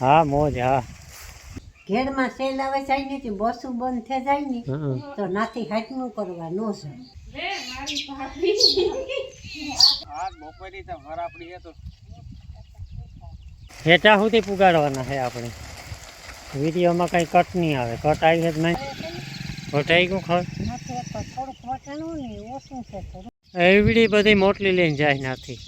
હા મોજ હા. ઘેરમાં સેલ આવે જાય ને તે બસું બંધ થઈ જાય ને તો નાથી હાટનું કરવા નો છે હેઠા સુધી પુગાડવાના છે આપણે. વિડીયોમાં કંઈ કટ નહીં આવે. કટ આવી છે નહીં વટાઈ ગયું ખર? એવડી બધી મોટલી લઈને જાય નાથી.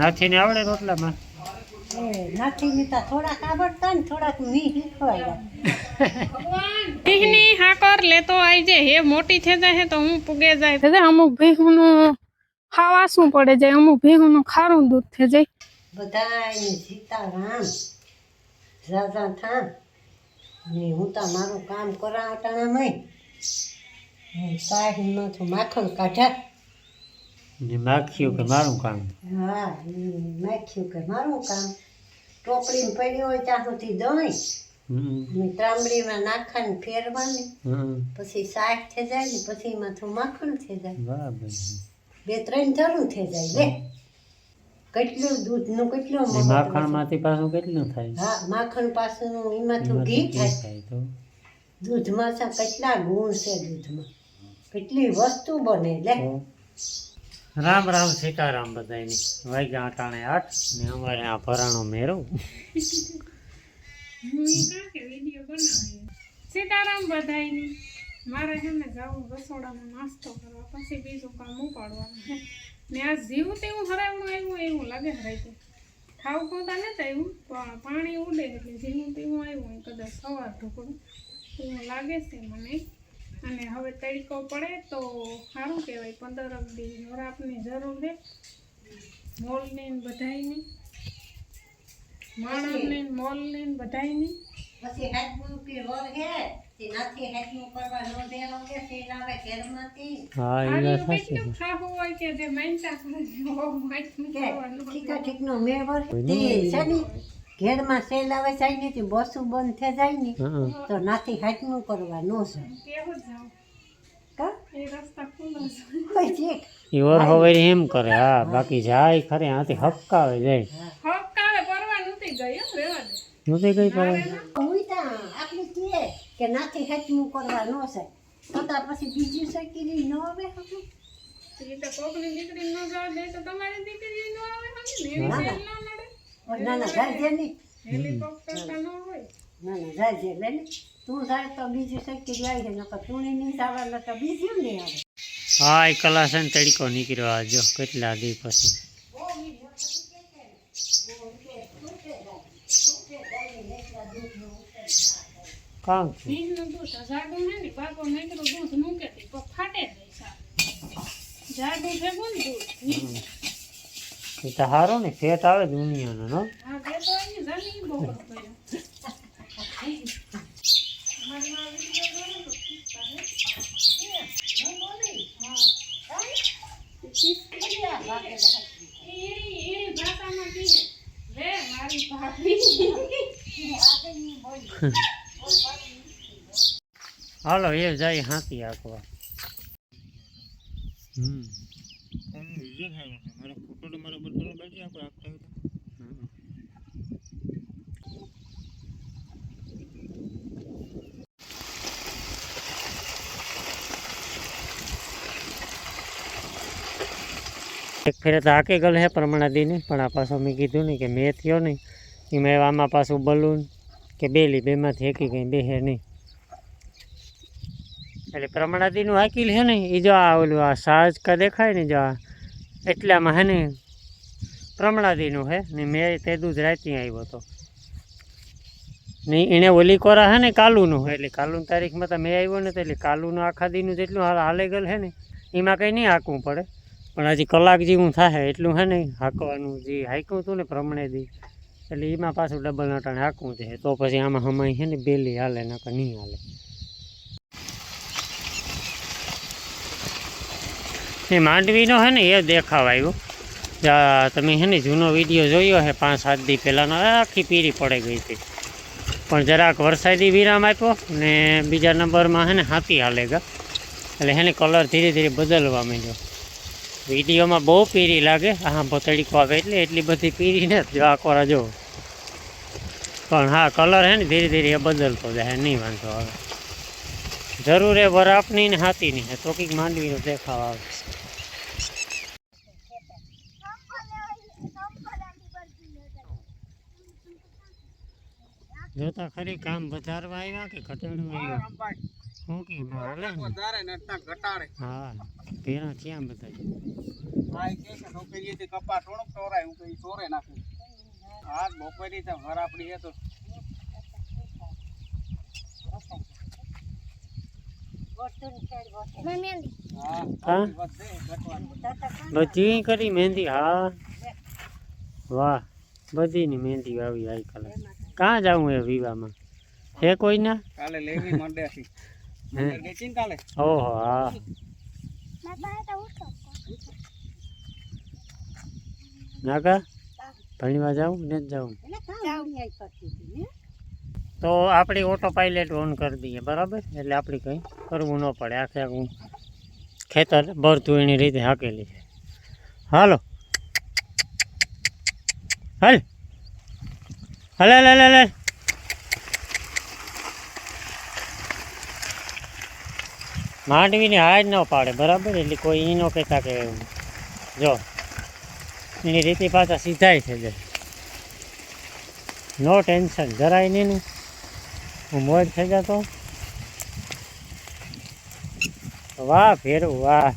નાથી ને આવડે રોટલામાં? એ તો થોડાક આવડતા ને થોડાક મી શીખવાડ્યા. ભીહની હાકર લેતો આવી જાય હે મોટી થઈ જાય તો હું પૂગે જાય. થઈ જાય અમુક ભીહનું ખાવાસું પડે જાય અમુક ભીહનું ખારું દૂધ થઈ જાય. બધાય સીતારામ રાજા થા ને હું તો મારું કામ કરાવટાણામાં સાહેબમાંથી માખણ કાઢ્યા. ને માખ્યું કે મારું કામ. હા નાખ્યું કે મારું કામ. ટોપડીમાં પડ્યું હોય ત્યાં સુધી દોઈ ત્રાંબડીમાં નાખવાની ફેરવાની પછી શાક થઈ જાય ને પછી એમાંથી માખણ થઈ જાય. બરાબર બે ત્રણ જરૂર થઈ જાય લે. કેટલું દૂધનું કેટલું માખણમાંથી પાછું કેટલું થાય? હા માખણ પાછું એમાંથી ઘી થાય. તો? દૂધમાં કેટલા ગુણ છે દૂધમાં. કેટલી વસ્તુ બને લે. રામ રામ સીતારામ બધાની વાગ્યા અટાણે આઠ ને અમારે આ ભરાણો મેરો સીતારામ બધાની મારે છે ને જવું રસોડામાં નાસ્તો કરવા, પછી બીજું કામ ઉપાડવાનું છે. ને આ જીવ તેવું હરાવણું આવ્યું, એવું લાગે હરાઈ ખાવું ખોતા નથી આવ્યું, પણ પાણી ઉડે એટલે જીવું તેવું આવ્યું કદાચ સવાર ઢોકળું. એવું લાગે છે મને. અને હવે તડકો પડે તો સારું કહેવાય પંદર દી વરાપની જરૂર છે. મોલની બધાયની. માણસની મોલની બધાયની. પછી હાથનું કે વર હે તે નથી હાથનું કરવા નો દેવો કે તે લાવે ઘરમાંથી. હા એ ના છે. ખાવું હોય કે જે માનતા કરે છે, ઓ માથું કે ખાવાનું ઠીકા ઠીકનો મેવર તે નહીં. ઘેરમાં સેલ આવે જાય ને તે બસું બંધ થઈ જાય ને હં. તો નાથી હાથનું કરવા નો છે કેવું જાવ કા? એ રસ્તા ખુલ્લો છે. કોઈ છે ઈ વર હવે એમ કરે હા બાકી જાય ખરે હાથી હપકાવે જાય. હપકાવે પરવા નથી ગઈ રહેવા દે. નથી કઈ પડે હું તા કહે કે નાથી હાથનું કરવા નો છે તો તાર પછી બીજું શકી ન આવે હવે એ તો કોકની દીકરી ન જાવ દે તો તમારી દીકરી ન આવે હજી ને ન નડે ના ના જાય નહીં હેલિકોપ્ટર તો ન હોય ના ના જાય છે લે ને તું જાય તો બીજું શક્તિ જાય છે નકર તું નહીં આવે તો બીજું નહીં આવે હા એ કલા છે ને તડકો નીકળ્યો આ જો કેટલા દી પછી કામ છે ભીંડનું દૂધ આ જાડું હે ને બાપો નીકળું દૂધ મૂકે તી પણ ફાટે જાય સાવ. જાડું ભેગું ને દૂધ એ તો સારો ને ફેટ આવે દુનિયાનો નો. હાલો એ જાય હાથી આખવા હમ હમ. એક ફેરે તો આકે ગયેલ હે પ્રમાણા દીને, પણ આ પાછો મેં કીધું ને કે મેં થયો નહીં. એ મેં આમાં પાછું બલૂન કે બેલી બેમાંથી એકી કંઈ બેહે નહીં. એટલે પ્રમાણાદીનું હાકીલ હે ને એ જો આ ઓલું આ સાજ કા દેખાય ને જો આ એટલામાં હે ને પ્રમાણાદીનું હે, ને મેં તે દૂધ રાતી આવ્યો હતો ને એણે ઓલી કોરા હે ને કાલુનું એટલે કાલુની તારીખમાં તો મેં આવ્યો ને તો એટલે કાલુનું આખા દીનું જેટલું હાલ હાલે ગયેલ હે ને, એમાં કંઈ નહીં હાંકવું પડે. પણ હજી કલાક જેવું થાય એટલું હે ને, હાંકવાનું જે હાંક્યું હતું ને પ્રમણે દી એટલે એમાં પાછું ડબલ નટાણે હાંકવું છે. તો પછી આમાં હમાય છે ને, બેલી હાલે, નકર નહીં હાલે. એ માંડવીનો હે ને, એ દેખાવ આવ્યો તમે હે ને જૂનો વીડિયો જોયો હે, પાંચ સાત દી પહેલાંનો આખી પીરી પડી ગઈ હતી. પણ જરાક વરસાદી વિરામ આપ્યો ને બીજા નંબરમાં હે ને હાથી હાલે ગા. એટલે હે ને કલર ધીરે ધીરે બદલવા માંડ્યો. વિડીયોમાં બહુ પીરી લાગે. આમ તડીકો આવે એટલે એટલી બધી પીરી ને જો આ કોરા જો. પણ હા, કલર હે ને ધીરે ધીરે એ બદલતો જાય નહીં વાંધો આવે. જરૂર એ વરાપની ને હાથીની હે, તો કંઈક માંડવીનો દેખાવ આવે. જોતા ખરી કામ વધારવા આવ્યા કે ઘટાડવા આવ્યા? શું કે હાલે વધારે ને એટલા ઘટાડે. હા ભેણા થયા બધા. આ કે છે નોકરીએથી કપા થોડોક ટોરાય હું કઈ ચોરે નાખું. હા બપોરી તો હે તો હા? હા ઘટવાનું બધી કરી મહેંદી હા. વાહ બધીની મહેંદી આવી આઈ કલર. કાં જાવું એ વિવાહમાં? છે કોઈ ના કાલે લેવી મંડે છે મંડે ગઈ કાલે? ઓહો હા. નાકા ભણીવા જાઉં ને જ જાઉં. નહીં કરતી તો આપણી ઓટો પાયલટ ઓન કરી દઈએ બરાબર? એટલે આપણે કંઈ કરવું ન પડે. આખે આખું ખેતર ભરતું એની રીતે હાકેલી છે. હાલો. હાલ. હાલ હાલ હાલ હાલ. માંડવીની હાજ ન પાડે, બરાબર? એટલે કોઈ ઈ ન કહેતા કે જો, એની રીતિ પાછા સીધાય જાય. નો ટેન્શન, જરાય નહીં હું મોજ થઈ જતો. વાહ ફેરું વાહ.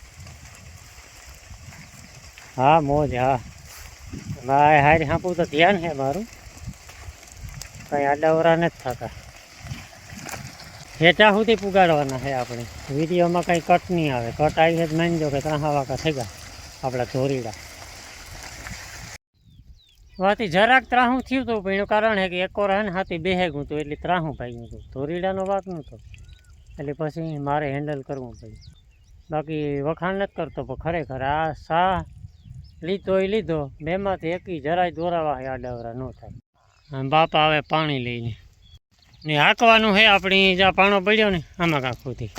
હા, મોજ, હા. ભાઈ હારી હાપું તો ધ્યાન છે મારું. કંઈ આડાવરા નથી થતા. હેઠા સુધી પુગાડવાના છે આપણે. વિડીયોમાં કંઈ કટ નહીં આવે. કટ આવી છે માની માનજો કે ત્રણ વાકા થઈ ગયા આપણા ધોરીડા. વાતી જરાક ત્રાહું થયું હતું પણ એનું કારણ છે કે એક વાર હે ને હાથી બેહે ગયું હતું એટલે ત્રાહું પાઈ ગયું હતું. ધોરીડાનો વાક નહોતો. એટલે પછી મારે હેન્ડલ કરવું પડ્યું. બાકી વખાણ નથી કરતો પણ ખરેખર આ સા લીધો એ લીધો. બેમાંથી એકી જરાય દોરાવા આ ડવરા ન થાય. બાપા આવે પાણી લઈને ને હાંકવાનું છે આપણી જ્યાં પાણો પડ્યો ને આમાં કાંક સુધી.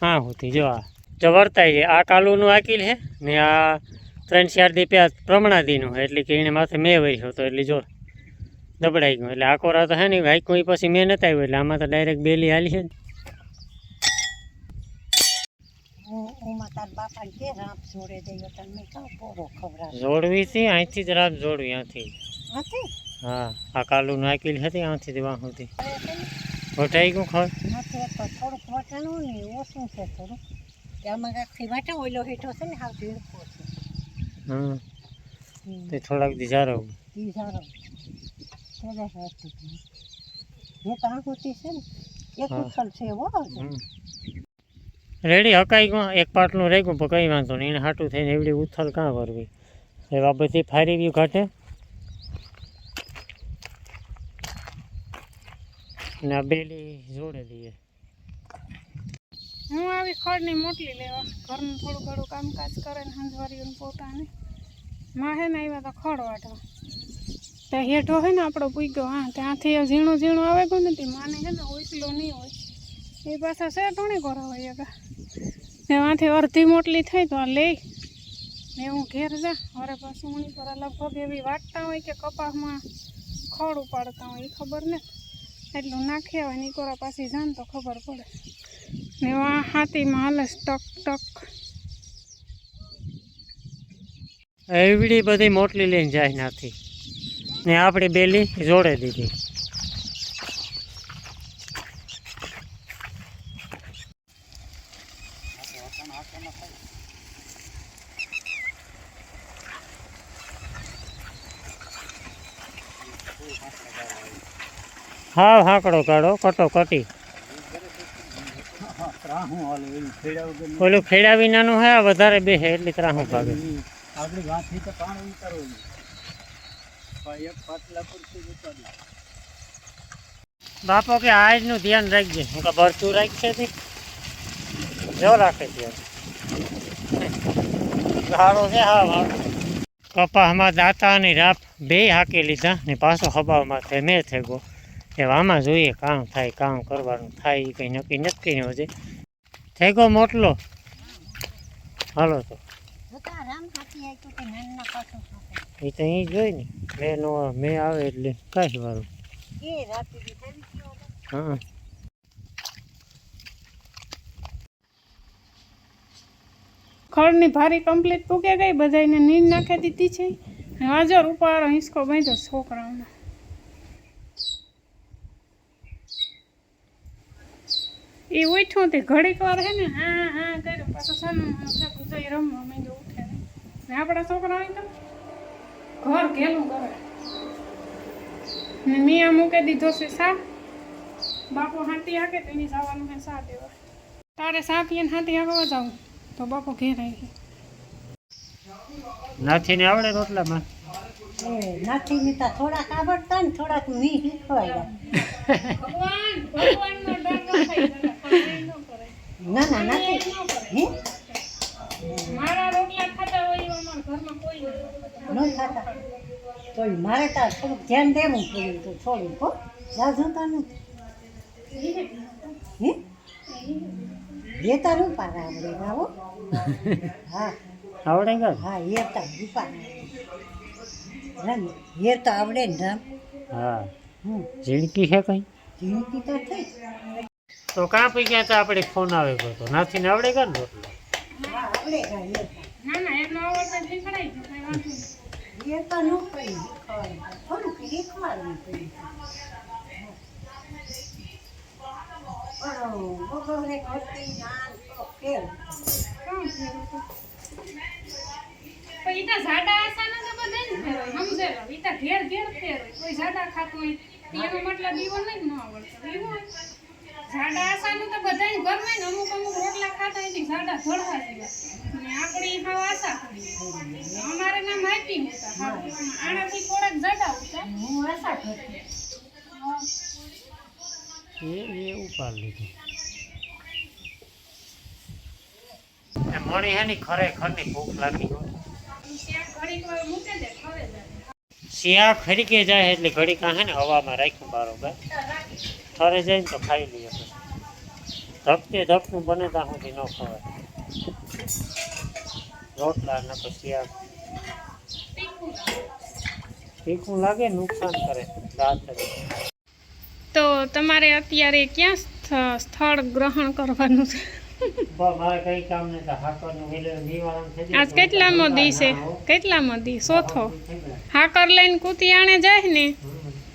હા સુધી જો આ. જો વર્તાય છે. આ કાલુનું આકીલ છે ને આ ત્રણ ચાર દી પ્યા પ્રમણાદીનું એટલે કે એને માથે મેં વર્યો હતો એટલે જો દબડાઈ ગયું. એટલે આકોરા કોરા તો હે ને હાઈકું પછી મેં નતા આવ્યું એટલે આમાં તો ડાયરેક્ટ બેલી હાલી છે ને. જોડવી હતી અહીંથી જ રાત જોડવી અહીંથી. હા આ કાલુનું આકીલ હતી આથી દેવા હતી. વટાઈ ગયું ખબર નથી તો થોડુંક વટાણું ને ઓછું છે થોડુંક. આમાં કાંકથી વાટા ઓઈલો હેઠો છે ને હાવ ભીડકો છે. હા તે થોડાક દી જારવું ઈ સારો હતી મેં તો આંખોતી છે ને એક હા. છે એવો રેડી હકાઈ ગયું. એક પાટલું રહી ગયું પણ કંઈ વાંધો નહીં. એને હાટું થઈને એવડી ઉથલ કાં કરવી એ બાબતે ફારી ગયું ઘાટે. ને, બેલી જોડે દઈએ હું આવી ખડની મોટલી લેવા. ઘરનું થોડું ઘણું કામકાજ કરે ને હંજવારીઓને પોતાને. માહે ને આવ્યા તો ખડ વાટવા તો હેઠો હે ને આપણો પૂગ્યો, હા ત્યાંથી ઝીણું ઝીણું આવે ગયું નથી માને હે ને ઓઈસલો નહીં હોય. એ પાછા છે ટોણી કોરા હોય ને આથી અડધી મોટલી થઈ તો આ લઈ. ને હું ઘેર જા. અરે પાછું ઉણી પર લગભગ એવી વાટતા હોય કે કપાસમાં ખડ ઉપાડતા હોય એ ખબર ને? એટલું નાખી આવે નિકોરા પાછી જાન તો ખબર પડે. ને આ હાથીમાં હાલે છે ટક ટક. એવડી બધી મોટલી લઈને જાય નાથી. ને આપણી બેલી જોડે દીધી. હા હાકડો કાઢો કટો કટી ઓલું ખેડા વિનાનું હે વધારે બેહે એટલે ત્રાહું ભાગે. આપણી ગાંઠી તો પાણી ઉતારવું એક પાટલા પૂરતી જ બાપો કે આજનું ધ્યાન રાખજે. હું કે ભરતું રાખશે જો રાખે ગાળો છે હા વાળો. કપાસમાં દાતા અને રાપ બે હાકી લીધા ને પાછો હબાવમાં થઈ મેં થઈ ગયો એ આમાં જોઈએ કામ થાય કામ કરવાનું થાય એ કંઈ નક્કી નથી ને હજી. થઈ ગયો મોટલો. હાલો તો. એ તો અહીં જોઈ ને મેં નો મેં આવે એટલે કાંઈ ગયો હા. ખળની ભારી કમ્પ્લીટ પૂકે ગઈ બધાને નીંદ નાખી દીધી છે. વાજર હાજર ઉપાડો હિંસકો બાંધ્યો છોકરાઓનો. એ ઉઠ્યું તે ઘડીક વાર હે ને હા હા કર્યું. પાછું સાનું જઈ રમવા માંડ્યો ઉઠે ને. ને આપણા છોકરા હોય તો? ઘર ઘેલું કરે. ને મિયા મૂકી દીધો છે સા બાપુ હાથી હાકે તો એની જવાનું હે સા દેવા તારે સા પીને હાથી હાકવા જાઉં તો બાપુ ઘેર આવી નાથીને આવડે રોટલામાં? એ નાથી નીતા થોડાક આવડતા ને થોડાક મી શીખવાડ્યા. ભગવાન ભગવાનનો ડર ન થાય તને, પણ એ ન કરે. ના ના નથી હે? મારા રોટલા ખાતા હોય એવા અમારા ઘરમાં કોઈ ન ખાતા. તો મારે તાર થોડુંક ધ્યાન દેવું પડ્યું તો થોડુંક હો. જાજુતા નથી હે? દેતા રૂપા આવડે આવો. હા. આવડે કે? હા હેરતા રૂપા રામ હેરતા આવડે ને હા. હમ. ઝીણકી છે કઈ? જિંદગી તો થઈ તો કાં પી ગયા તા આપણે ફોન આવે તો. કે ને રોટલો? આવડે ગયો ન તો ઘેર ઘેર કોઈ જાડા ખાતું હોય તો એનો મતલબ એવો નહીં ન આવડતો. ઈવો હોય. આશાનું તો બધાને ઘરમાં ને અમુક અમુક રોટલા ખાતા હોય તે જાડા ધોળવા જેવા. ને આપણી હાવ આશા કરી. અમારે નામ માટી હતા હાવ. આનાથી થોડાક જાડા હતા હું આશા કરી એ ઉપાડ લીધી મણી હેની ખરેખરની ભૂખ લાગી ઘડીક શિયા ખરીકે જાય એટલે ઘડી કાં હે ને હવામાં રાખ્યું બરોબર ઠરે જાય ને તો ખાઈ લઈએ ધપકે ધપનું બને ત્યાં સુધી ન ખવાય. રોટલા ને પછી આ તીખું લાગે. નુકસાન કરે દાંત તો તમારે અત્યારે ક્યાં સ્થ- સ્થળ ગ્રહણ કરવાનું છે? આજ કેટલામો દી છે કેટલામો દી ચોથો હાકર લઈને કુતિયાણે જાય ને?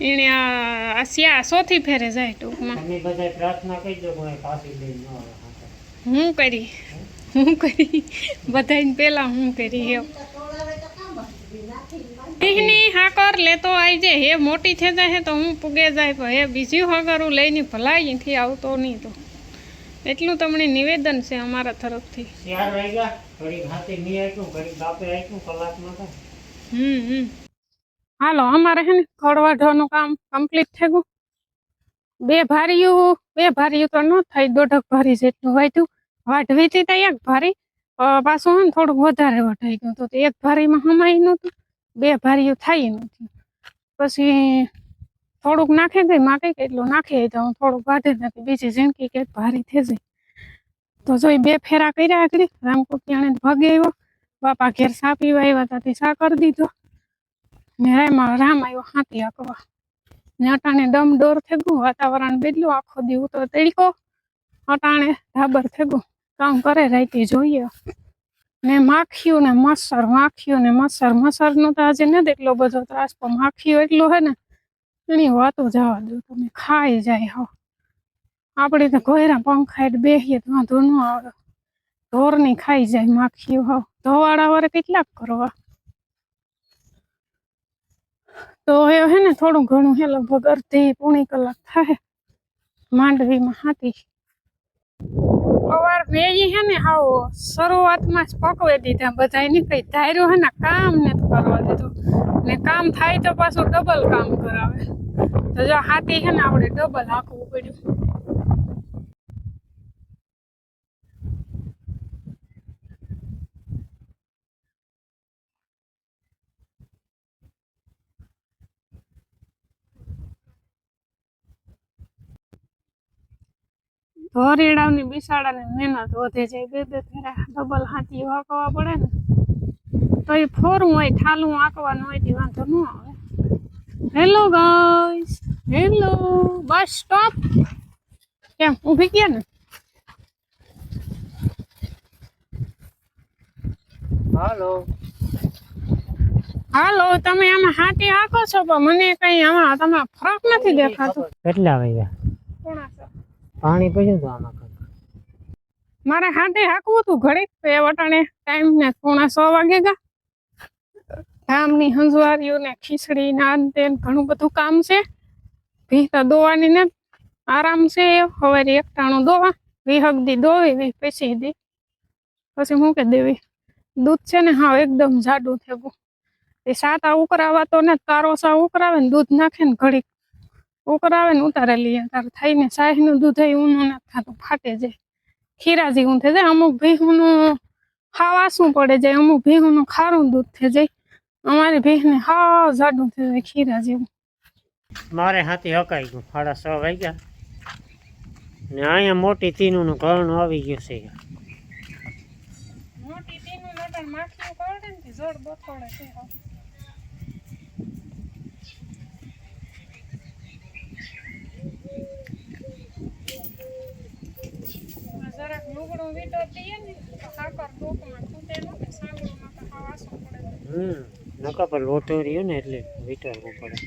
એને આ સ્યા સોથી ફેરે જાય ટૂંકમાં. હું કરી? હું કરી? બધાને પેલા હું કરી એમ. સિંહની હાકર લેતો આવી જાય હે મોટી થઈ જાય તો હું પૂગે જાય. પણ હે બીજી હાકર હું લઈને ભલાઈથી અહીંથી આવતો નહીં તો. એટલું તમને નિવેદન છે અમારા તરફથી. હમ હમ. હાલો, અમારે હે ને ખડવાઢવાનું કામ કમ્પ્લીટ થઈ ગયું. બે ભારીયું બે ભારીયું તો ન થાય, દોઢક ભારી જેટલું વાયતું વાઢવી હતી તો એક ભારી પાછું હે ને થોડુંક વધારે વઢાઈ ગયું તો એક ભારીમાં હમાય નહોતું, બે ભારીયું થાય નથી પછી થોડુંક નાખી ગઈ, માં કઈ એટલું નાખી તો હું થોડુંક વાઢી નથી બીજી જિંદગી કે ભારી થઈ જાય તો જોઈ બે ફેરા કર્યા આગળ રામકુટિયાણે ભગે આવ્યો. બાપા ઘેર સાપી આવ્યા હતા તે સા કરી દીધો. ને એમાં રામ આવ્યો હાથી આંકવા ને અટાણે દમ ડોર થેગું, વાતાવરણ બદલ્યું, આખો દી તો તડકો અટાણે ધાબર થેગું, કામ કરે રાઈતી જોઈએ. ને માખીયું ને મચ્છર માખીયું ને મચ્છર નો તો આજે નથી એટલો બધો ત્રાસ, પણ માખીઓ એટલો હે ને, એની વાતો જવા દો, તમે ખાઈ જાય હો. આપણે તો ઘોયરા પંખાઈ બેહીએ તો વાંધો ન આવે. ઢોરની ખાઈ જાય માખીઓ હો. ધોવાળા વાળે કેટલાક કરવા. તો એ હે ને થોડું ઘણું હે, લગભગ અડધી પોણી કલાક થાય માંડવીમાં હાથી અવાર વેજી હે ને, હાવ શરૂઆતમાં જ પકવે દીધા બધા એની કઈ ધાર્યું હે ને, કામ ને કરવા દીધું. ને કામ થાય તો પાછું ડબલ કામ કરાવે. તો જો હાથી હે ને, આપણે ડબલ હાંકવું પડ્યું. ધોરેડાની બિસાડાની મહેનત વધે છે. બે બે ફેરા ડબલ હાથી હાંકવા પડે ને તો એ ફોરું હોય ઠાલું આંકવાનું હોય તે વાંધો ન આવે. Hello guys hello bus stop. કેમ ઊભી ગયા ને? હાલો. હાલો તમે આમાં હાથી હાંકો છો પણ મને કઈ આમાં તમે ફરક નથી દેખાતો. કેટલા વાગ્યા? પાણી પડ્યું તો આમાં મારે હાથે હાકવું હતું ઘડીક એ વટાણે ટાઈમ ને પોણા સો વાગે ગા. ગામની હંજવારીઓ ને ખીચડી ના ને ઘણું બધું કામ છે. ભીતા દોવાની ને આરામ છે સવારે એકટાણું દોવા વિહક દી દોવી વી પછી દી. પછી હું કે દેવી, દૂધ છે ને હા એકદમ જાડું થયું એ સાતા ઉકરાવા તો ને તારો સા ઉકરાવે ને દૂધ નાખે ને ઘડીક ઉકરાવે ને ઉતારે લઈએ તારે થઈને સાહીનું દૂધ એ ઊનું નથી થતું ફાટે જાય. ખીરા જેવું થઈ જાય. અમુક ભીહુનું ખાવાસું પડે જાય અમુક ભીહુનું ખારું દૂધ થઈ જાય. અમારી ભીહને હાવ જાડું થઈ જાય ખીરા જેવું. મારે હાથી હકાઈ ગયું. સાડા છ વાગ્યા. ને અહીંયા મોટી તીનુંનું ઘરનું આવી ગયું છે. મોટી તીનું માખીઓ કરડે ને જડ બથોડે છે. જરાક લુગડું વીંટો દઈએ ને, તો હાકર ડોકમાં ખૂટે ન કે સાંગળું નકર હાવ આસું પડે. હમ નકા પર લોટો રહ્યો ને એટલે વિચારવું પડે.